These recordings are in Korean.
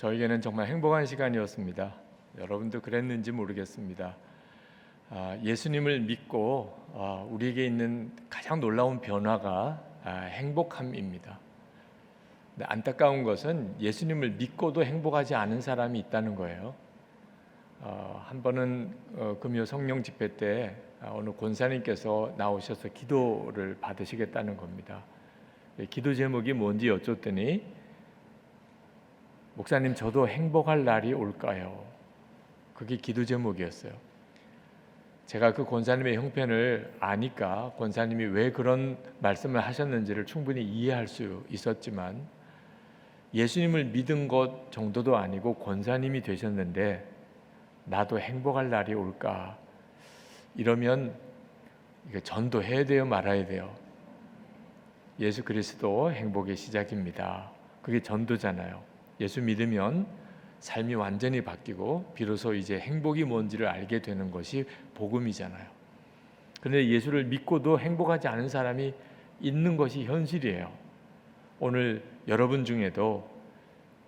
저에게는 정말 행복한 시간이었습니다. 여러분도 그랬는지 모르겠습니다. 아, 예수님을 믿고 아, 우리에게 있는 가장 놀라운 변화가 아, 행복함입니다. 안타까운 것은 예수님을 믿고도 행복하지 않은 사람이 있다는 거예요. 어, 한 번은 어, 금요 성령 집회 때 아, 어느 권사님께서 나오셔서 기도를 받으시겠다는 겁니다. 예, 기도 제목이 뭔지 여쭙더니 목사님 저도 행복할 날이 올까요? 그게 기도 제목이었어요. 제가 그 권사님의 형편을 아니까 권사님이 왜 그런 말씀을 하셨는지를 충분히 이해할 수 있었지만 예수님을 믿은 것 정도도 아니고 권사님이 되셨는데 나도 행복할 날이 올까 이러면 이게 전도해야 돼요 말아야 돼요 예수 그리스도 행복의 시작입니다 그게 전도잖아요 예수 믿으면 삶이 완전히 바뀌고 비로소 이제 행복이 뭔지를 알게 되는 것이 복음이잖아요. 그런데 예수를 믿고도 행복하지 않은 사람이 있는 것이 현실이에요. 오늘 여러분 중에도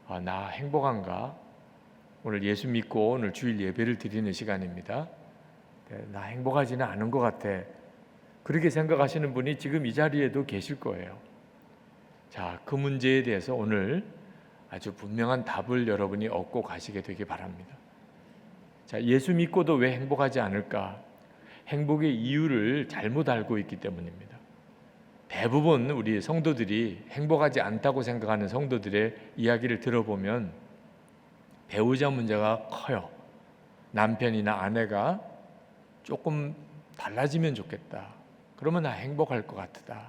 아, 나 행복한가? 오늘 예수 믿고 오늘 주일 예배를 드리는 시간입니다. 네, 나 행복하지는 않은 것 같아. 그렇게 생각하시는 분이 지금 이 자리에도 계실 거예요. 자, 그 문제에 대해서 오늘 아주 분명한 답을 여러분이 얻고 가시게 되기 바랍니다. 자, 예수 믿고도 왜 행복하지 않을까? 행복의 이유를 잘못 알고 있기 때문입니다. 대부분 우리 성도들이 행복하지 않다고 생각하는 성도들의 이야기를 들어보면 배우자 문제가 커요. 남편이나 아내가 조금 달라지면 좋겠다. 그러면 나 행복할 것 같다.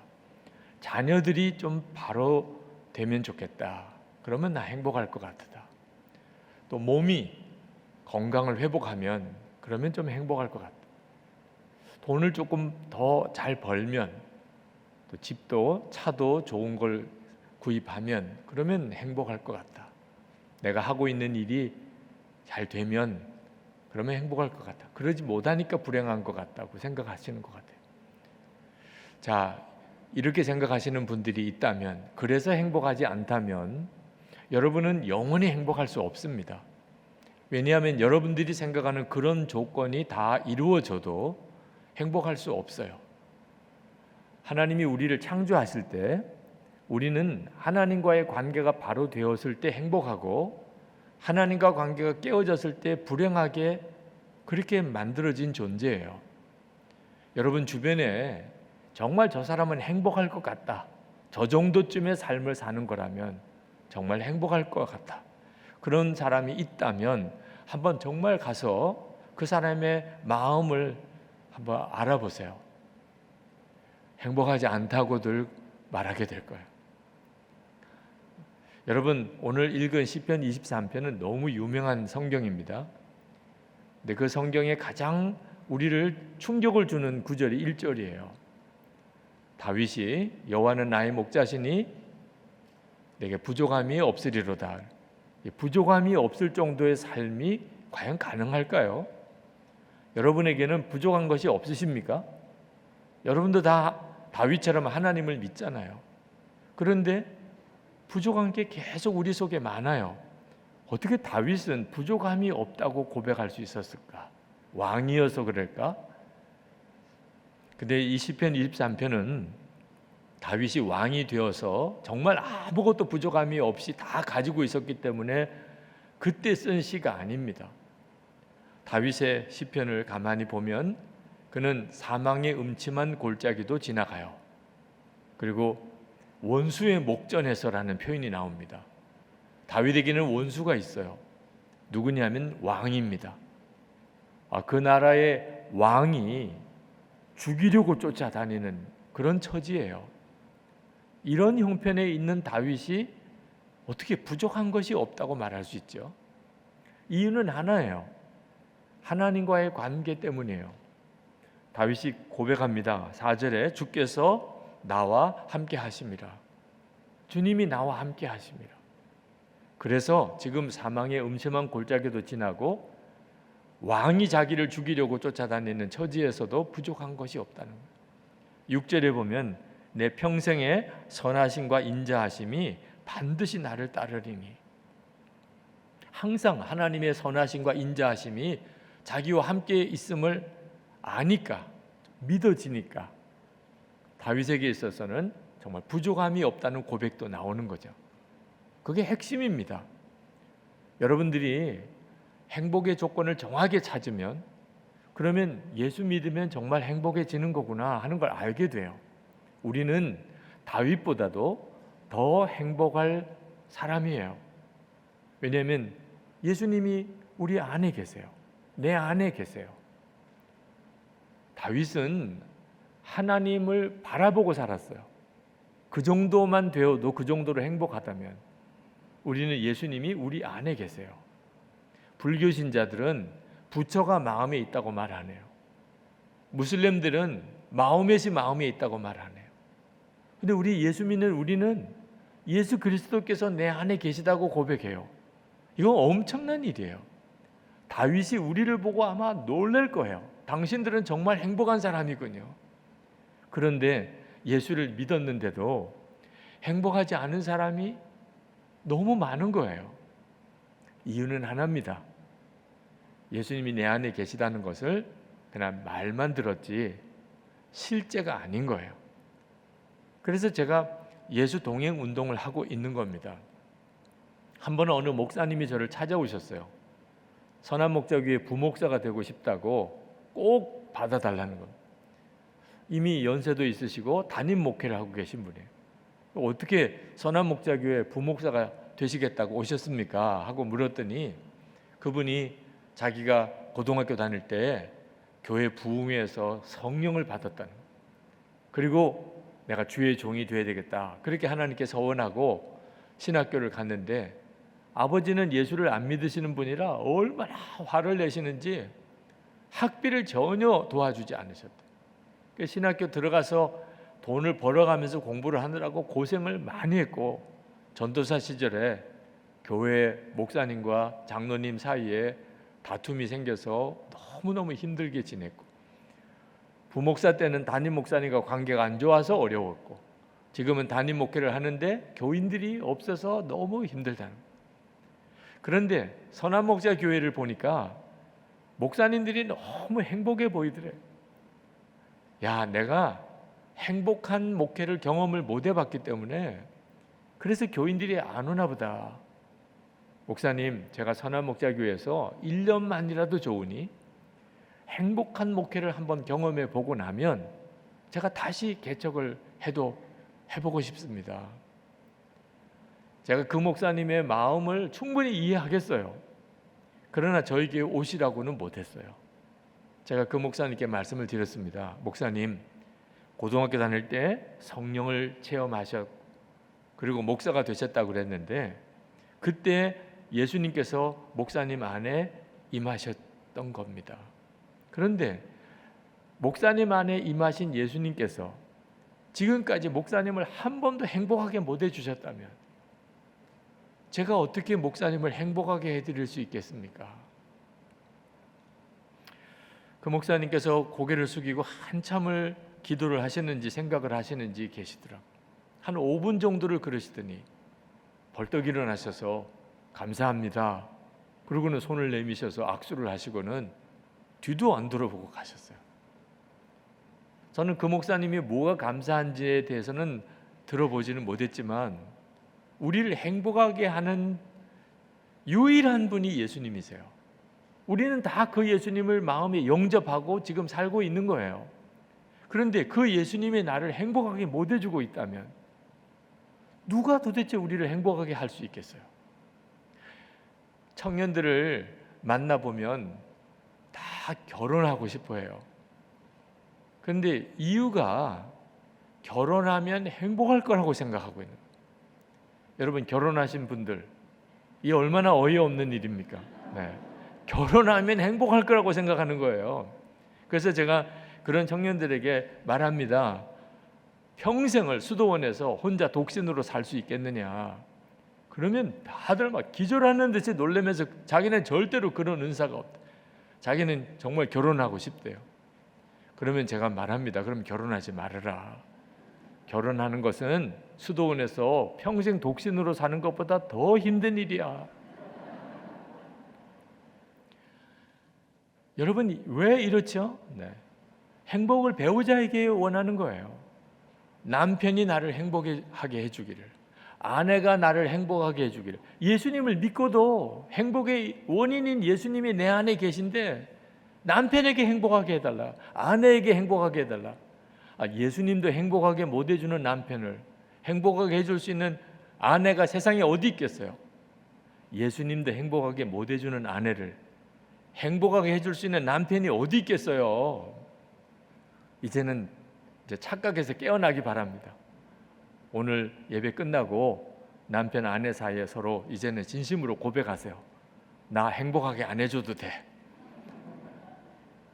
자녀들이 좀 바로 되면 좋겠다. 그러면 나 행복할 것 같다. 또 몸이 건강을 회복하면 그러면 좀 행복할 것 같다. 돈을 조금 더 잘 벌면 또 집도 차도 좋은 걸 구입하면 그러면 행복할 것 같다. 내가 하고 있는 일이 잘 되면 그러면 행복할 것 같다. 그러지 못하니까 불행한 것 같다고 생각하시는 것 같아요. 자, 이렇게 생각하시는 분들이 있다면 그래서 행복하지 않다면 여러분은 영원히 행복할 수 없습니다. 왜냐하면 여러분들이 생각하는 그런 조건이 다 이루어져도 행복할 수 없어요. 하나님이 우리를 창조하실 때 우리는 하나님과의 관계가 바로 되었을 때 행복하고 하나님과 관계가 깨어졌을 때 불행하게 그렇게 만들어진 존재예요. 여러분 주변에 정말 저 사람은 행복할 것 같다. 저 정도쯤의 삶을 사는 거라면 정말 행복할 것 같다. 그런 사람이 있다면 한번 정말 가서 그 사람의 마음을 한번 알아보세요. 행복하지 않다고들 말하게 될 거예요. 여러분 오늘 읽은 시편 23편은 너무 유명한 성경입니다. 근데 그 성경에 가장 우리를 충격을 주는 구절이 1절이에요. 다윗이 여호와는 나의 목자시니 내게 부족함이 없으리로다. 부족함이 없을 정도의 삶이 과연 가능할까요? 여러분에게는 부족한 것이 없으십니까? 여러분도 다 다윗처럼 하나님을 믿잖아요. 그런데 부족한 게 계속 우리 속에 많아요. 어떻게 다윗은 부족함이 없다고 고백할 수 있었을까? 왕이어서 그럴까? 근데 이 시편 23편은 다윗이 왕이 되어서 정말 아무것도 부족함이 없이 다 가지고 있었기 때문에 그때 쓴 시가 아닙니다. 다윗의 시편을 가만히 보면 그는 사망의 음침한 골짜기도 지나가요. 그리고 원수의 목전에서라는 표현이 나옵니다. 다윗에게는 원수가 있어요. 누구냐면 왕입니다. 아, 그 나라의 왕이 죽이려고 쫓아다니는 그런 처지예요. 이런 형편에 있는 다윗이 어떻게 부족한 것이 없다고 말할 수 있죠? 이유는 하나예요. 하나님과의 관계 때문이에요. 다윗이 고백합니다. 4절에 주께서 나와 함께 하심이라. 주님이 나와 함께 하심이라. 그래서 지금 사망의 음침한 골짜기도 지나고 왕이 자기를 죽이려고 쫓아다니는 처지에서도 부족한 것이 없다는 거예요. 6절에 보면 내 평생의 선하심과 인자하심이 반드시 나를 따르리니 항상 하나님의 선하심과 인자하심이 자기와 함께 있음을 아니까 믿어지니까 다윗에게 있어서는 정말 부족함이 없다는 고백도 나오는 거죠. 그게 핵심입니다. 여러분들이 행복의 조건을 정확하게 찾으면 그러면 예수 믿으면 정말 행복해지는 거구나 하는 걸 알게 돼요. 우리는 다윗보다도 더 행복할 사람이에요. 왜냐하면 예수님이 우리 안에 계세요. 내 안에 계세요. 다윗은 하나님을 바라보고 살았어요. 그 정도만 되어도 그 정도로 행복하다면 우리는 예수님이 우리 안에 계세요. 불교 신자들은 부처가 마음에 있다고 말안 해요. 무슬림들은 마음에시 마음에 있다고 말안 해요. 근데 우리 예수 믿는 우리는 예수 그리스도께서 내 안에 계시다고 고백해요. 이건 엄청난 일이에요. 다윗이 우리를 보고 아마 놀랄 거예요. 당신들은 정말 행복한 사람이군요. 그런데 예수를 믿었는데도 행복하지 않은 사람이 너무 많은 거예요. 이유는 하나입니다. 예수님이 내 안에 계시다는 것을 그냥 말만 들었지 실제가 아닌 거예요. 그래서 제가 예수 동행 운동을 하고 있는 겁니다. 한 번은 어느 목사님이 저를 찾아오셨어요. 선한 목자 위에 부목사가 되고 싶다고 꼭 받아달라는 것. 이미 연세도 있으시고 담임 목회를 하고 계신 분이에요. 어떻게 선한 목자 교회 부목사가 되시겠다고 오셨습니까? 하고 물었더니 그분이 자기가 고등학교 다닐 때 교회 부흥회에서 성령을 받았다는. 그리고 내가 주의 종이 되어야 되겠다. 그렇게 하나님께 서원하고 신학교를 갔는데 아버지는 예수를 안 믿으시는 분이라 얼마나 화를 내시는지 학비를 전혀 도와주지 않으셨대. 그 신학교 들어가서 돈을 벌어가면서 공부를 하느라고 고생을 많이 했고 전도사 시절에 교회 목사님과 장로님 사이에 다툼이 생겨서 너무너무 힘들게 지냈고 부목사 때는 담임 목사님과 관계가 안 좋아서 어려웠고 지금은 담임 목회를 하는데 교인들이 없어서 너무 힘들다는. 그런데 선한 목자 교회를 보니까 목사님들이 너무 행복해 보이더래. 야, 내가 행복한 목회를 경험을 못 해봤기 때문에 그래서 교인들이 안 오나 보다. 목사님, 제가 선한 목자 교회에서 1년만이라도 좋으니 행복한 목회를 한번 경험해 보고 나면 제가 다시 개척을 해도 해보고 싶습니다. 제가 그 목사님의 마음을 충분히 이해하겠어요. 그러나 저에게 오시라고는 못했어요. 제가 그 목사님께 말씀을 드렸습니다. 목사님, 고등학교 다닐 때 성령을 체험하셨 그리고 목사가 되셨다고 그랬는데 그때 예수님께서 목사님 안에 임하셨던 겁니다. 그런데 목사님 안에 임하신 예수님께서 지금까지 목사님을 한 번도 행복하게 못 해주셨다면 제가 어떻게 목사님을 행복하게 해드릴 수 있겠습니까? 그 목사님께서 고개를 숙이고 한참을 기도를 하셨는지 생각을 하시는지 계시더라. 한 5분 정도를 그러시더니 벌떡 일어나셔서 감사합니다. 그러고는 손을 내미셔서 악수를 하시고는 뒤도 안 돌아보고 가셨어요. 저는 그 목사님이 뭐가 감사한지에 대해서는 들어보지는 못했지만 우리를 행복하게 하는 유일한 분이 예수님이세요. 우리는 다 그 예수님을 마음에 영접하고 지금 살고 있는 거예요. 그런데 그 예수님이 나를 행복하게 못 해주고 있다면 누가 도대체 우리를 행복하게 할 수 있겠어요? 청년들을 만나보면 다 결혼하고 싶어 해요. 그런데 이유가 결혼하면 행복할 거라고 생각하고 있는 거예요. 여러분 결혼하신 분들 이 얼마나 어이없는 일입니까? 네. 결혼하면 행복할 거라고 생각하는 거예요. 그래서 제가 그런 청년들에게 말합니다. 평생을 수도원에서 혼자 독신으로 살 수 있겠느냐? 그러면 다들 막 기절하는 듯이 놀래면서 자기는 절대로 그런 은사가 없다. 자기는 정말 결혼하고 싶대요. 그러면 제가 말합니다. 그럼 결혼하지 말아라. 결혼하는 것은 수도원에서 평생 독신으로 사는 것보다 더 힘든 일이야. 여러분 왜 이렇죠? 네. 행복을 배우자에게 원하는 거예요. 남편이 나를 행복하게 해주기를. 아내가 나를 행복하게 해주기를. 예수님을 믿고도 행복의 원인인 예수님이 내 안에 계신데 남편에게 행복하게 해달라, 아내에게 행복하게 해달라. 아, 예수님도 행복하게 못 해주는 남편을 행복하게 해줄 수 있는 아내가 세상에 어디 있겠어요? 예수님도 행복하게 못 해주는 아내를 행복하게 해줄 수 있는 남편이 어디 있겠어요? 이제는 이제 착각해서 깨어나기 바랍니다. 오늘 예배 끝나고 남편 아내 사이에 서로 이제는 진심으로 고백하세요. 나 행복하게 안 해줘도 돼.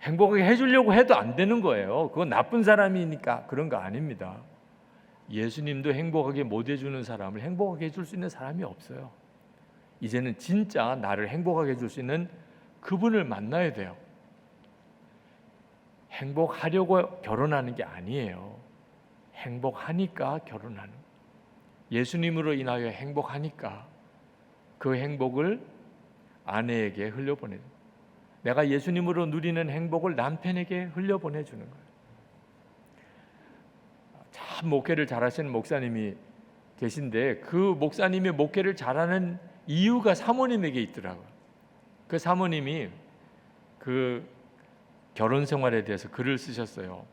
행복하게 해주려고 해도 안 되는 거예요. 그건 나쁜 사람이니까 그런 거 아닙니다. 예수님도 행복하게 못 해주는 사람을 행복하게 해줄 수 있는 사람이 없어요. 이제는 진짜 나를 행복하게 해줄 수 있는 그분을 만나야 돼요. 행복하려고 결혼하는 게 아니에요. 행복하니까 결혼하는. 예수님으로 인하여 행복하니까 그 행복을 아내에게 흘려보내. 내가 예수님으로 누리는 행복을 남편에게 흘려보내 주는 거예요. 참 목회를 잘하시는 목사님이 계신데 그 목사님이 목회를 잘하는 이유가 사모님에게 있더라고요. 그 사모님이 그 결혼 생활에 대해서 글을 쓰셨어요.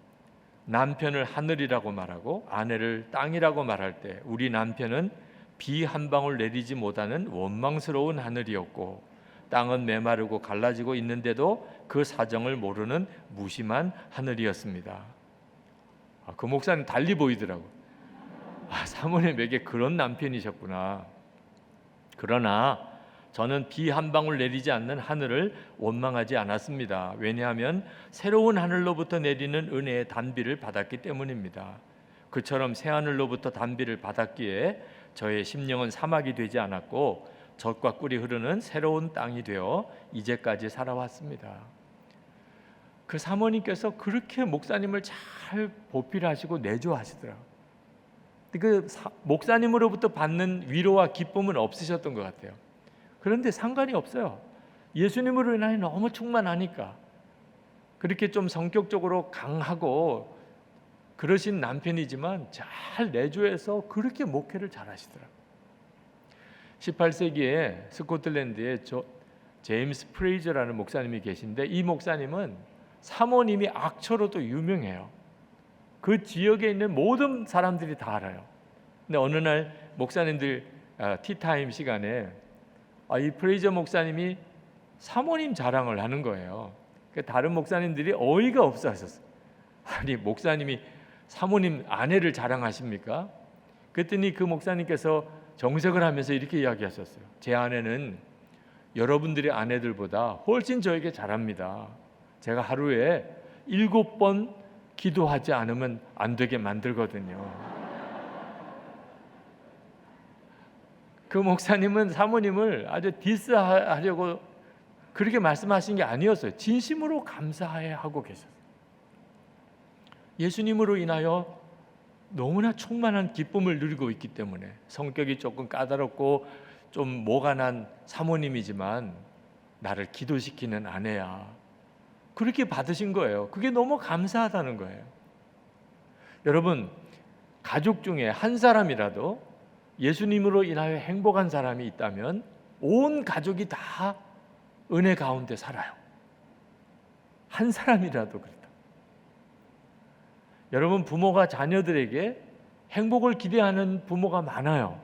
남편을 하늘이라고 말하고 아내를 땅이라고 말할 때 우리 남편은 비 한 방울 내리지 못하는 원망스러운 하늘이었고 땅은 메마르고 갈라지고 있는데도 그 사정을 모르는 무심한 하늘이었습니다. 아, 그 목사님 달리 보이더라고. 아, 사모님에게 그런 남편이셨구나. 그러나 저는 비 한 방울 내리지 않는 하늘을 원망하지 않았습니다. 왜냐하면 새로운 하늘로부터 내리는 은혜의 단비를 받았기 때문입니다. 그처럼 새 하늘로부터 단비를 받았기에 저의 심령은 사막이 되지 않았고 젖과 꿀이 흐르는 새로운 땅이 되어 이제까지 살아왔습니다. 그 사모님께서 그렇게 목사님을 잘 보필하시고 내조하시더라고요. 그 사, 목사님으로부터 받는 위로와 기쁨은 없으셨던 것 같아요. 그런데 상관이 없어요. 예수님으로 인하여 너무 충만하니까 그렇게 좀 성격적으로 강하고 그러신 남편이지만 잘 내조해서 그렇게 목회를 잘 하시더라고요. 18세기에 스코틀랜드에 저, 제임스 프레이저라는 목사님이 계신데 이 목사님은 사모님이 악처로도 유명해요. 그 지역에 있는 모든 사람들이 다 알아요. 근데 어느 날 목사님들 아, 티타임 시간에 아, 이 프레이저 목사님이 사모님 자랑을 하는 거예요. 그 다른 목사님들이 어이가 없어 하셨어요. 아니 목사님이 사모님 아내를 자랑하십니까? 그랬더니 그 목사님께서 정색을 하면서 이렇게 이야기하셨어요. 제 아내는 여러분들의 아내들보다 훨씬 저에게 잘합니다. 제가 하루에 일곱 번 기도하지 않으면 안 되게 만들거든요. 그 목사님은 사모님을 아주 디스하려고 그렇게 말씀하신 게 아니었어요. 진심으로 감사해 하고 계셨어요. 예수님으로 인하여 너무나 충만한 기쁨을 누리고 있기 때문에 성격이 조금 까다롭고 좀 모가 난 사모님이지만 나를 기도시키는 아내야. 그렇게 받으신 거예요. 그게 너무 감사하다는 거예요. 여러분, 가족 중에 한 사람이라도 예수님으로 인하여 행복한 사람이 있다면 온 가족이 다 은혜 가운데 살아요. 한 사람이라도 그렇다. 여러분 부모가 자녀들에게 행복을 기대하는 부모가 많아요.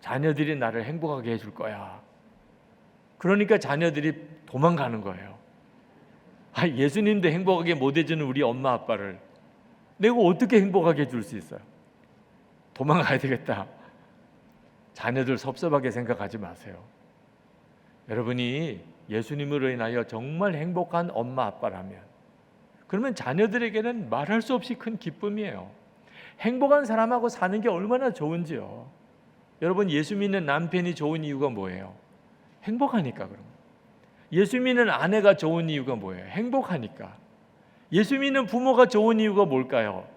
자녀들이 나를 행복하게 해줄 거야. 그러니까 자녀들이 도망가는 거예요. 아, 예수님도 행복하게 못 해주는 우리 엄마 아빠를 내가 어떻게 행복하게 해줄 수 있어요? 도망가야 되겠다. 자녀들 섭섭하게 생각하지 마세요. 여러분이 예수님으로 인하여 정말 행복한 엄마 아빠라면 그러면 자녀들에게는 말할 수 없이 큰 기쁨이에요. 행복한 사람하고 사는 게 얼마나 좋은지요. 여러분 예수 믿는 남편이 좋은 이유가 뭐예요? 행복하니까 거. 예수 믿는 아내가 좋은 이유가 뭐예요? 행복하니까. 예수 믿는 부모가 좋은 이유가 뭘까요?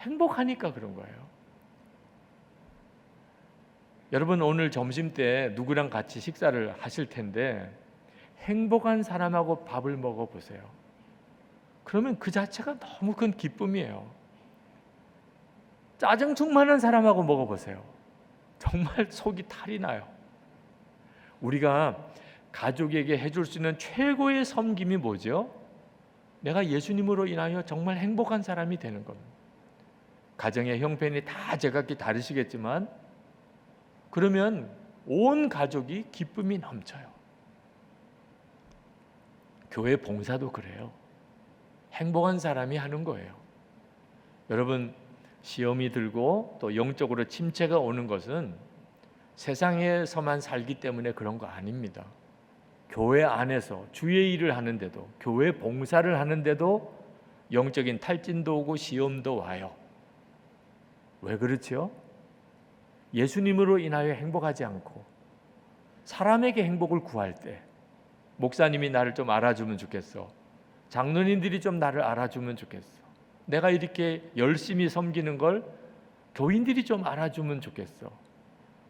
행복하니까 그런 거예요. 여러분 오늘 점심 때 누구랑 같이 식사를 하실 텐데 행복한 사람하고 밥을 먹어 보세요. 그러면 그 자체가 너무 큰 기쁨이에요. 짜증 충만한 사람하고 먹어 보세요. 정말 속이 탈이 나요. 우리가 가족에게 해줄 수 있는 최고의 섬김이 뭐죠? 내가 예수님으로 인하여 정말 행복한 사람이 되는 겁니다. 가정의 형편이 다 제각기 다르시겠지만 그러면 온 가족이 기쁨이 넘쳐요. 교회 봉사도 그래요. 행복한 사람이 하는 거예요. 여러분 시험이 들고 또 영적으로 침체가 오는 것은 세상에서만 살기 때문에 그런 거 아닙니다. 교회 안에서 주의 일을 하는데도 교회 봉사를 하는데도 영적인 탈진도 오고 시험도 와요. 왜 그렇지요? 예수님으로 인하여 행복하지 않고 사람에게 행복을 구할 때 목사님이 나를 좀 알아주면 좋겠어. 장로님들이 좀 나를 알아주면 좋겠어. 내가 이렇게 열심히 섬기는 걸 교인들이 좀 알아주면 좋겠어.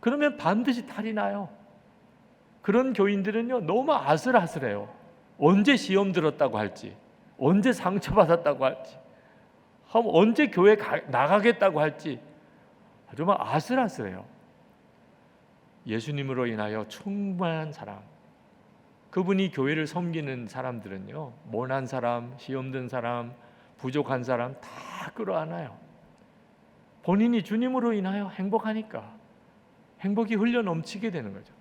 그러면 반드시 탈이 나요. 그런 교인들은요 너무 아슬아슬해요. 언제 시험 들었다고 할지, 언제 상처받았다고 할지, 언제 교회 가, 나가겠다고 할지 정말 아슬아슬해요. 예수님으로 인하여 충만한 사람, 그분이 교회를 섬기는 사람들은요 모난 사람, 시험 든 사람, 부족한 사람 다 끌어안아요. 본인이 주님으로 인하여 행복하니까 행복이 흘려 넘치게 되는 거죠.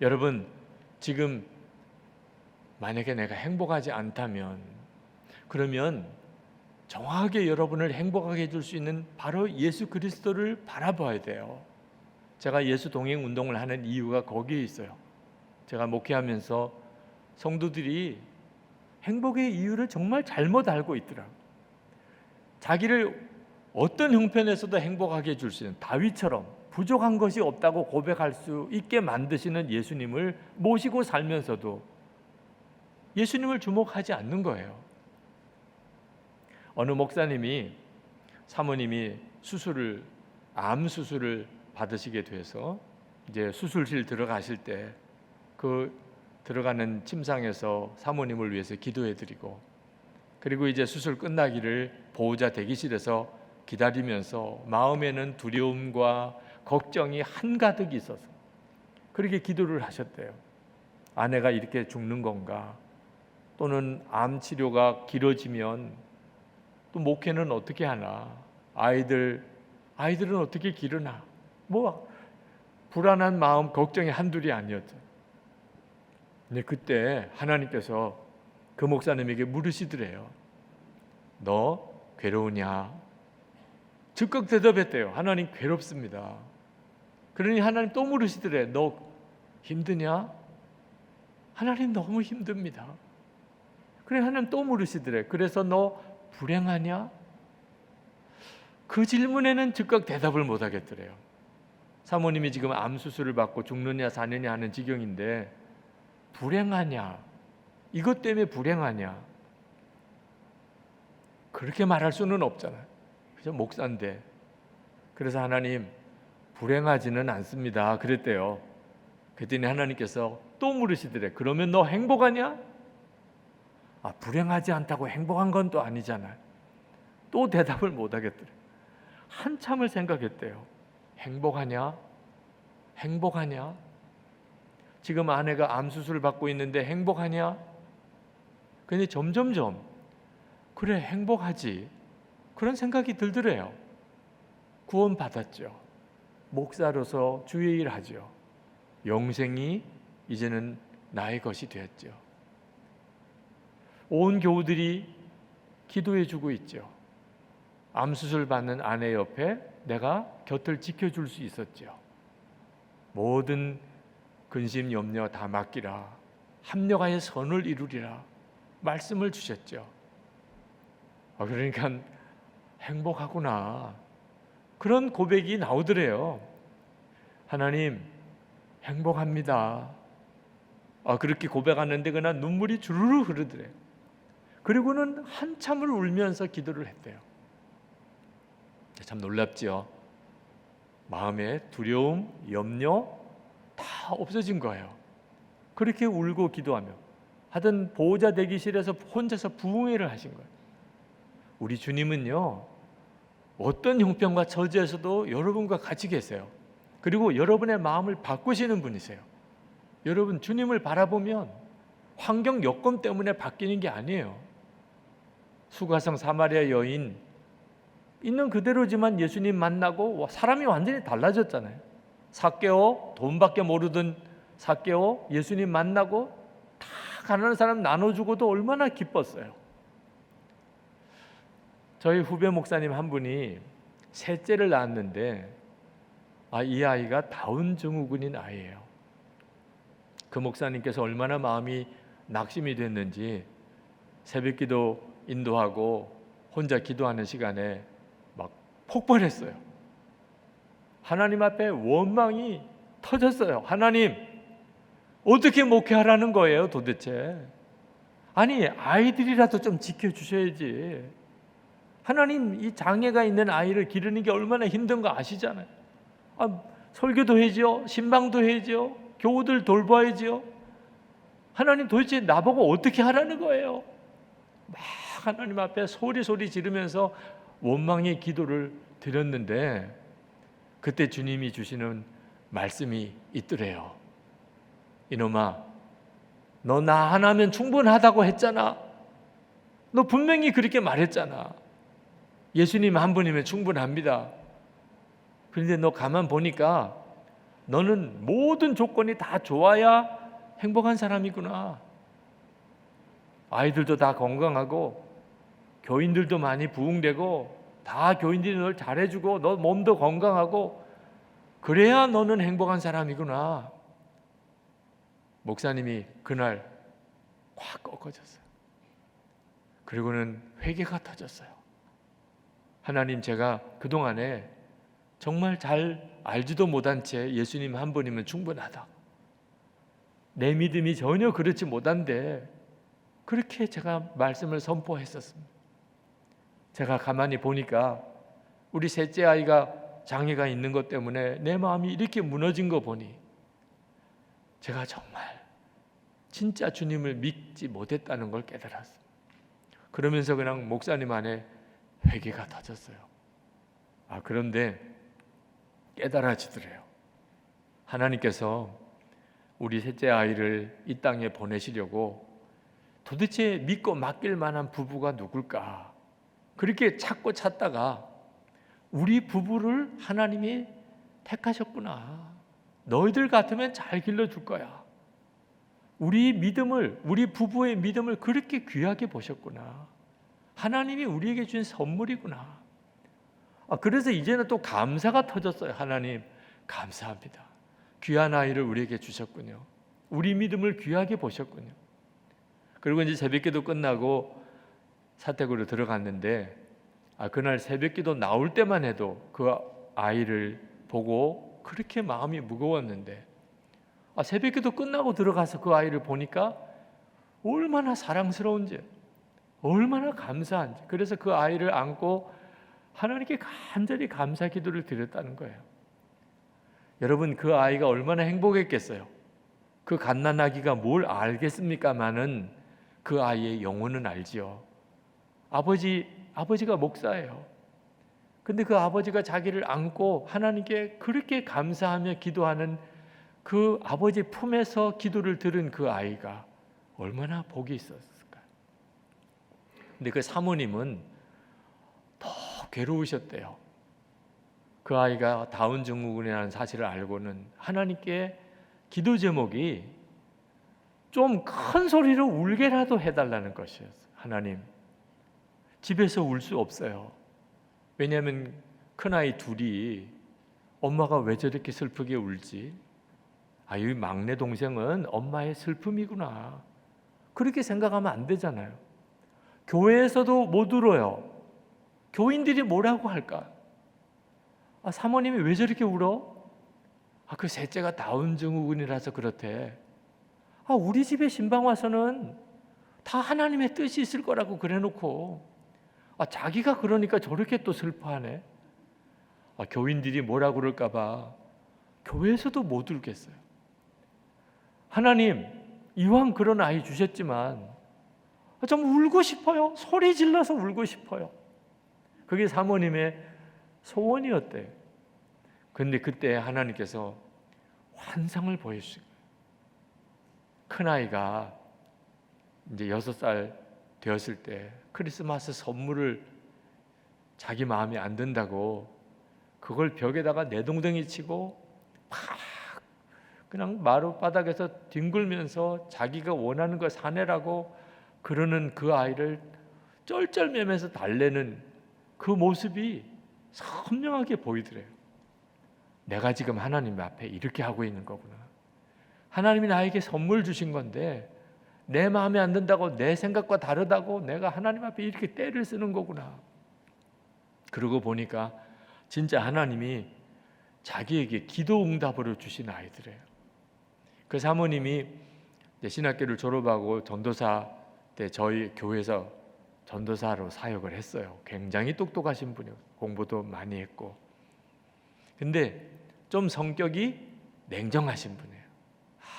여러분 지금 만약에 내가 행복하지 않다면 그러면 정확하게 여러분을 행복하게 해줄 수 있는 바로 예수 그리스도를 바라봐야 돼요. 제가 예수 동행 운동을 하는 이유가 거기에 있어요. 제가 목회하면서 성도들이 행복의 이유를 정말 잘못 알고 있더라고요. 자기를 어떤 형편에서도 행복하게 해줄 수 있는 다윗처럼 부족한 것이 없다고 고백할 수 있게 만드시는 예수님을 모시고 살면서도 예수님을 주목하지 않는 거예요. 어느 목사님이 사모님이 수술을 암 수술을 받으시게 돼서 이제 수술실 들어가실 때 그 들어가는 침상에서 사모님을 위해서 기도해 드리고 그리고 이제 수술 끝나기를 보호자 대기실에서 기다리면서 마음에는 두려움과 걱정이 한가득 있어서 그렇게 기도를 하셨대요. 아내가 이렇게 죽는 건가? 또는 암 치료가 길어지면 또 목회는 어떻게 하나? 아이들 아이들은 어떻게 기르나? 뭐 불안한 마음 걱정이 한둘이 아니었죠. 근데 그때 하나님께서 그 목사님에게 물으시더래요. 너 괴로우냐? 즉각 대답했대요. 하나님 괴롭습니다. 그러니 하나님 또 물으시더래. 너 힘드냐? 하나님 너무 힘듭니다. 그래 하나님 또 물으시더래. 그래서 너 불행하냐? 그 질문에는 즉각 대답을 못 하겠더래요. 사모님이 지금 암 수술을 받고 죽느냐 사느냐 하는 지경인데 불행하냐? 이것 때문에 불행하냐? 그렇게 말할 수는 없잖아요. 그죠? 목사인데. 그래서 하나님 불행하지는 않습니다. 그랬대요. 그랬더니 하나님께서 또 물으시더래. 그러면 너 행복하냐? 아, 불행하지 않다고 행복한 건 또 아니잖아요. 또 대답을 못 하겠더래. 한참을 생각했대요. 행복하냐? 행복하냐? 지금 아내가 암 수술을 받고 있는데 행복하냐? 근데 점점점 그래 행복하지 그런 생각이 들더래요. 구원 받았죠. 목사로서 주의 일 하죠. 영생이 이제는 나의 것이 되었죠. 온 교우들이 기도해 주고 있죠. 암 수술 받는 아내 옆에 내가 곁을 지켜줄 수 있었죠. 모든 근심 염려 다 맡기라. 합력하여 선을 이루리라. 말씀을 주셨죠. 아, 그러니까 행복하구나. 그런 고백이 나오더래요. 하나님, 행복합니다. 아, 그렇게 고백하는데 그날 눈물이 주르르 흐르더래요. 그리고는 한참을 울면서 기도를 했대요. 참 놀랍지요. 마음에 두려움, 염려 다 없어진 거예요. 그렇게 울고 기도하며 하던 보호자 대기실에서 혼자서 부흥회를 하신 거예요. 우리 주님은요 어떤 형편과 처지에서도 여러분과 같이 계세요. 그리고 여러분의 마음을 바꾸시는 분이세요. 여러분 주님을 바라보면 환경 여건 때문에 바뀌는 게 아니에요. 수가성 사마리아 여인 있는 그대로지만 예수님 만나고 사람이 완전히 달라졌잖아요. 사개오 돈밖에 모르던 사개오 예수님 만나고 다 가난한 사람 나눠주고도 얼마나 기뻤어요. 저희 후배 목사님 한 분이 셋째를 낳았는데 아, 이 아이가 다운 증후군인 아이예요. 그 목사님께서 얼마나 마음이 낙심이 됐는지 새벽기도 인도하고 혼자 기도하는 시간에 막 폭발했어요. 하나님 앞에 원망이 터졌어요. 하나님 어떻게 목회하라는 거예요, 도대체? 아니 아이들이라도 좀 지켜주셔야지. 하나님 이 장애가 있는 아이를 기르는 게 얼마나 힘든 거 아시잖아요. 아, 설교도 해야죠, 신방도 해야죠, 교우들 돌봐야죠. 하나님 도대체 나보고 어떻게 하라는 거예요? 막 하나님 앞에 소리 소리 지르면서 원망의 기도를 드렸는데 그때 주님이 주시는 말씀이 있더래요. 이놈아, 너 나 하나면 충분하다고 했잖아. 너 분명히 그렇게 말했잖아. 예수님 한 분이면 충분합니다. 그런데 너 가만 보니까 너는 모든 조건이 다 좋아야 행복한 사람이구나. 아이들도 다 건강하고 교인들도 많이 부흥되고 다 교인들이 널 잘해주고 너 몸도 건강하고 그래야 너는 행복한 사람이구나. 목사님이 그날 확 꺾어졌어요. 그리고는 회개가 터졌어요. 하나님 제가 그동안에 정말 잘 알지도 못한 채 예수님 한 분이면 충분하다. 내 믿음이 전혀 그렇지 못한데 그렇게 제가 말씀을 선포했었습니다. 제가 가만히 보니까 우리 셋째 아이가 장애가 있는 것 때문에 내 마음이 이렇게 무너진 거 보니 제가 정말 진짜 주님을 믿지 못했다는 걸 깨달았습니다. 그러면서 그냥 목사님 안에 회개가 터졌어요. 아 그런데 깨달아지더래요. 하나님께서 우리 셋째 아이를 이 땅에 보내시려고 도대체 믿고 맡길 만한 부부가 누굴까? 그렇게 찾고 찾다가 우리 부부를 하나님이 택하셨구나. 너희들 같으면 잘 길러줄 거야. 우리 믿음을, 우리 부부의 믿음을 그렇게 귀하게 보셨구나. 하나님이 우리에게 준 선물이구나. 아, 그래서 이제는 또 감사가 터졌어요. 하나님, 감사합니다. 귀한 아이를 우리에게 주셨군요. 우리 믿음을 귀하게 보셨군요. 그리고 이제 새벽기도 끝나고 사택으로 들어갔는데 아, 그날 새벽기도 나올 때만 해도 그 아이를 보고 그렇게 마음이 무거웠는데 아, 새벽기도 끝나고 들어가서 그 아이를 보니까 얼마나 사랑스러운지 얼마나 감사한지 그래서 그 아이를 안고 하나님께 간절히 감사 기도를 드렸다는 거예요. 여러분 그 아이가 얼마나 행복했겠어요. 그 갓난아기가 뭘 알겠습니까마는 그 아이의 영혼은 알지요. 아버지 아버지가 목사예요. 근데 그 아버지가 자기를 안고 하나님께 그렇게 감사하며 기도하는 그 아버지 품에서 기도를 들은 그 아이가 얼마나 복이 있었을까. 근데 그 사모님은 더 괴로우셨대요. 그 아이가 다운 증후군이라는 사실을 알고는 하나님께 기도 제목이 좀 큰 소리로 울게라도 해달라는 것이었어요. 하나님, 집에서 울 수 없어요. 왜냐하면 큰 아이 둘이 엄마가 왜 저렇게 슬프게 울지? 아, 이 막내 동생은 엄마의 슬픔이구나. 그렇게 생각하면 안 되잖아요. 교회에서도 못 울어요. 교인들이 뭐라고 할까? 아, 사모님이 왜 저렇게 울어? 아, 그 셋째가 다운 증후군이라서 그렇대. 아, 우리 집에 신방 와서는 다 하나님의 뜻이 있을 거라고 그래 놓고, 아, 자기가 그러니까 저렇게 또 슬퍼하네. 아, 교인들이 뭐라 그럴까봐 교회에서도 못 울겠어요. 하나님, 이왕 그런 아이 주셨지만 좀 울고 싶어요. 소리 질러서 울고 싶어요. 그게 사모님의 소원이었대요. 근데 그때 하나님께서 환상을 보여주신 거예요. 큰 아이가 이제 여섯 살 되었을 때 크리스마스 선물을 자기 마음에 안 든다고 그걸 벽에다가 내동댕이 치고 막 그냥 마루 바닥에서 뒹굴면서 자기가 원하는 걸 사내라고 그러는 그 아이를 쩔쩔매면서 달래는 그 모습이 선명하게 보이더래요. 내가 지금 하나님 앞에 이렇게 하고 있는 거구나. 하나님이 나에게 선물 주신 건데 내 마음에 안 든다고 내 생각과 다르다고 내가 하나님 앞에 이렇게 때를 쓰는 거구나. 그러고 보니까 진짜 하나님이 자기에게 기도 응답으로 주신 아이들이에요. 그 사모님이 신학교를 졸업하고 전도사 때 저희 교회에서 전도사로 사역을 했어요. 굉장히 똑똑하신 분이요. 공부도 많이 했고. 근데 좀 성격이 냉정하신 분이에요.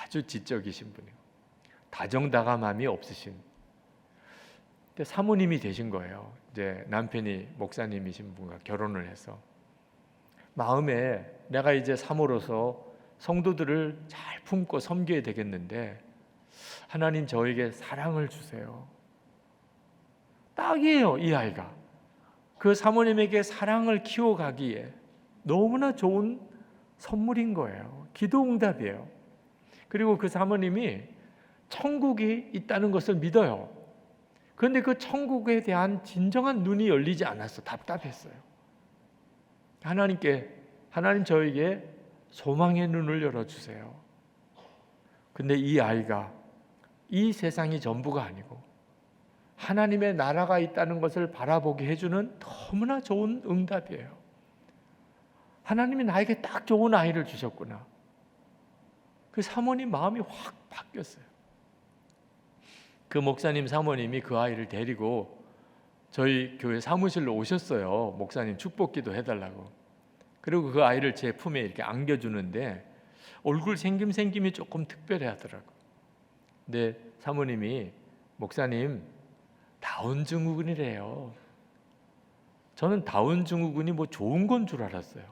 아주 지적이신 분이에요. 다정다감함이 없으신. 사모님이 되신 거예요. 이제 남편이 목사님이신 분과 결혼을 해서 마음에 내가 이제 사모로서 성도들을 잘 품고 섬겨야 되겠는데 하나님 저에게 사랑을 주세요. 딱이에요, 이 아이가. 그 사모님에게 사랑을 키워가기에 너무나 좋은 선물인 거예요. 기도 응답이에요. 그리고 그 사모님이 천국이 있다는 것을 믿어요. 그런데 그 천국에 대한 진정한 눈이 열리지 않았어. 답답했어요. 하나님께 하나님 저에게 소망의 눈을 열어 주세요. 근데 이 아이가 이 세상이 전부가 아니고 하나님의 나라가 있다는 것을 바라보게 해주는 너무나 좋은 응답이에요. 하나님이 나에게 딱 좋은 아이를 주셨구나. 그 사모님 마음이 확 바뀌었어요. 그 목사님 사모님이 그 아이를 데리고 저희 교회 사무실로 오셨어요. 목사님 축복기도 해달라고. 그리고 그 아이를 제 품에 이렇게 안겨주는데 얼굴 생김 생김이 조금 특별해 하더라고. 근데 사모님이 목사님 다운 증후군이래요. 저는 다운 증후군이 뭐 좋은 건 줄 알았어요.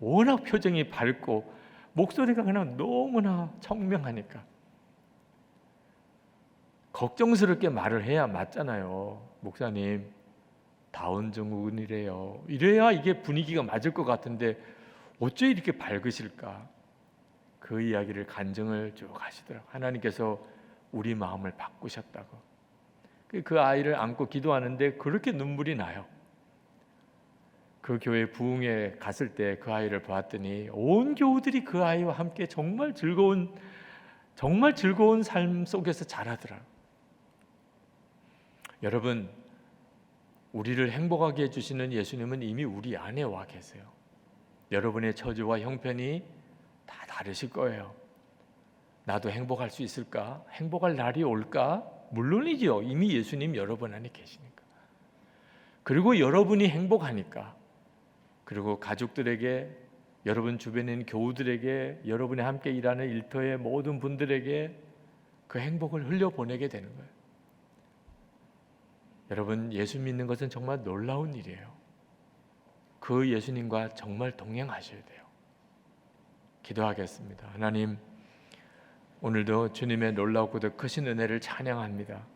워낙 표정이 밝고 목소리가 그냥 너무나 청명하니까 걱정스럽게 말을 해야 맞잖아요. 목사님 다운 증후군이래요. 이래야 이게 분위기가 맞을 것 같은데 어째 이렇게 밝으실까? 그 이야기를 간증을 쭉 하시더라고. 하나님께서 우리 마음을 바꾸셨다고. 그 아이를 안고 기도하는데 그렇게 눈물이 나요. 그 교회 부흥에 갔을 때 그 아이를 보았더니 온 교우들이 그 아이와 함께 정말 즐거운 정말 즐거운 삶 속에서 자라더라. 여러분 우리를 행복하게 해주시는 예수님은 이미 우리 안에 와 계세요. 여러분의 처지와 형편이 다 다르실 거예요. 나도 행복할 수 있을까? 행복할 날이 올까? 물론이죠. 이미 예수님 여러분 안에 계시니까. 그리고 여러분이 행복하니까. 그리고 가족들에게 여러분 주변에 교우들에게 여러분이 함께 일하는 일터의 모든 분들에게 그 행복을 흘려 보내게 되는 거예요. 여러분 예수 믿는 것은 정말 놀라운 일이에요. 그 예수님과 정말 동행하셔야 돼요. 기도하겠습니다. 하나님 오늘도 주님의 놀라우고도 크신 은혜를 찬양합니다.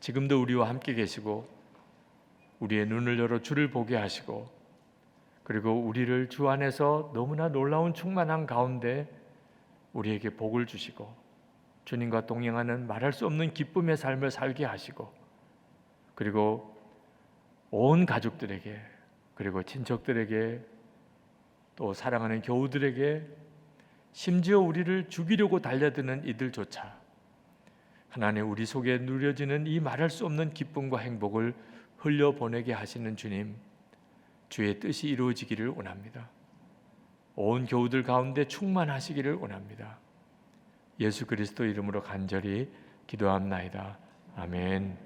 지금도 우리와 함께 계시고 우리의 눈을 열어 주를 보게 하시고 그리고 우리를 주 안에서 너무나 놀라운 충만한 가운데 우리에게 복을 주시고 주님과 동행하는 말할 수 없는 기쁨의 삶을 살게 하시고 그리고 온 가족들에게 그리고 친척들에게 또 사랑하는 교우들에게 심지어 우리를 죽이려고 달려드는 이들조차 하나님 우리 속에 누려지는 이 말할 수 없는 기쁨과 행복을 흘려 보내게 하시는 주님 주의 뜻이 이루어지기를 원합니다. 온 교우들 가운데 충만하시기를 원합니다. 예수 그리스도 이름으로 간절히 기도합나이다. 아멘.